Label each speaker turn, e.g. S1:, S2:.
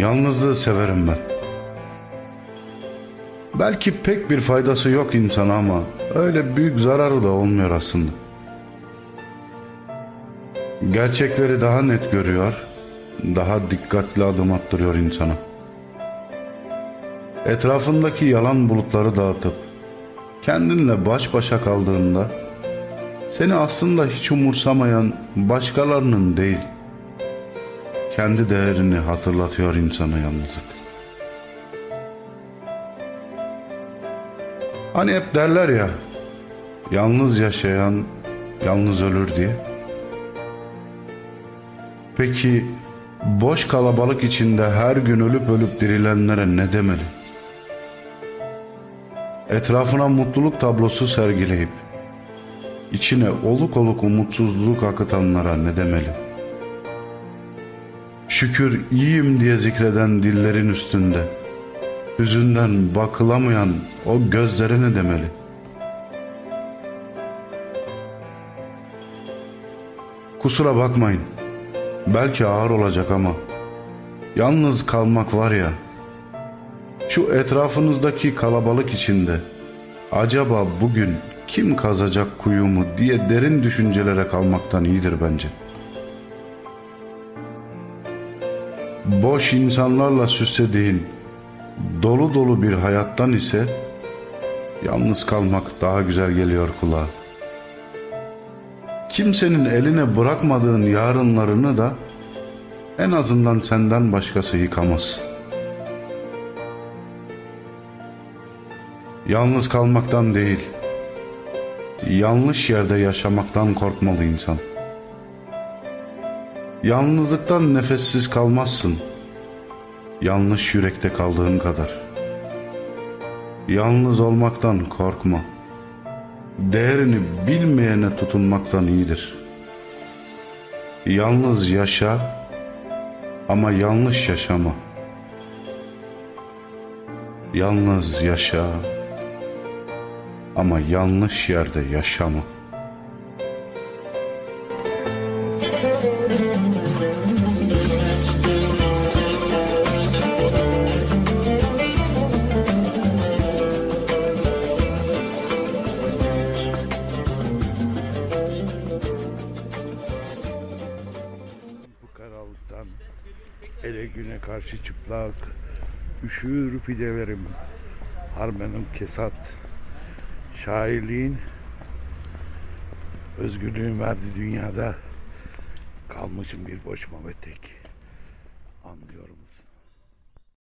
S1: Yalnızlığı severim ben. Belki pek bir faydası yok insana ama öyle büyük zararı da olmuyor aslında. Gerçekleri daha net görüyor, daha dikkatli adım attırıyor insana. Etrafındaki yalan bulutları dağıtıp kendinle baş başa kaldığında seni aslında hiç umursamayan başkalarının değil, kendi değerini hatırlatıyor insana yalnızlık. Hani hep derler ya, yalnız yaşayan yalnız ölür diye. Peki boş kalabalık içinde her gün ölüp ölüp dirilenlere ne demeli? Etrafına mutluluk tablosu sergileyip içine oluk oluk umutsuzluk akıtanlara ne demeli? Şükür iyiyim diye zikreden dillerin üstünde hüzünden bakılamayan o gözlere ne demeli? Kusura bakmayın. Belki ağır olacak ama yalnız kalmak var ya. Şu etrafınızdaki kalabalık içinde acaba bugün kim kazacak kuyumu diye derin düşüncelere kalmaktan iyidir bence. Boş insanlarla süslediğin dolu dolu bir hayattan ise yalnız kalmak daha güzel geliyor kulağa. Kimsenin eline bırakmadığın yarınlarını da en azından senden başkası yıkamaz. Yalnız kalmaktan değil, yanlış yerde yaşamaktan korkmalı insan. Yalnızlıktan nefessiz kalmazsın. Yanlış yürekte kaldığın kadar. Yalnız olmaktan korkma. Değerini bilmeyene tutunmaktan iyidir. Yalnız yaşa ama yanlış yaşama. Yalnız yaşa ama yanlış yerde yaşama.
S2: Ele güne karşı çıplak üşür pidelerim. Harmanım kesat. Şairliğin özgürlüğün verdiği dünyada kalmışım bir boş ve tek. Anlıyor musun?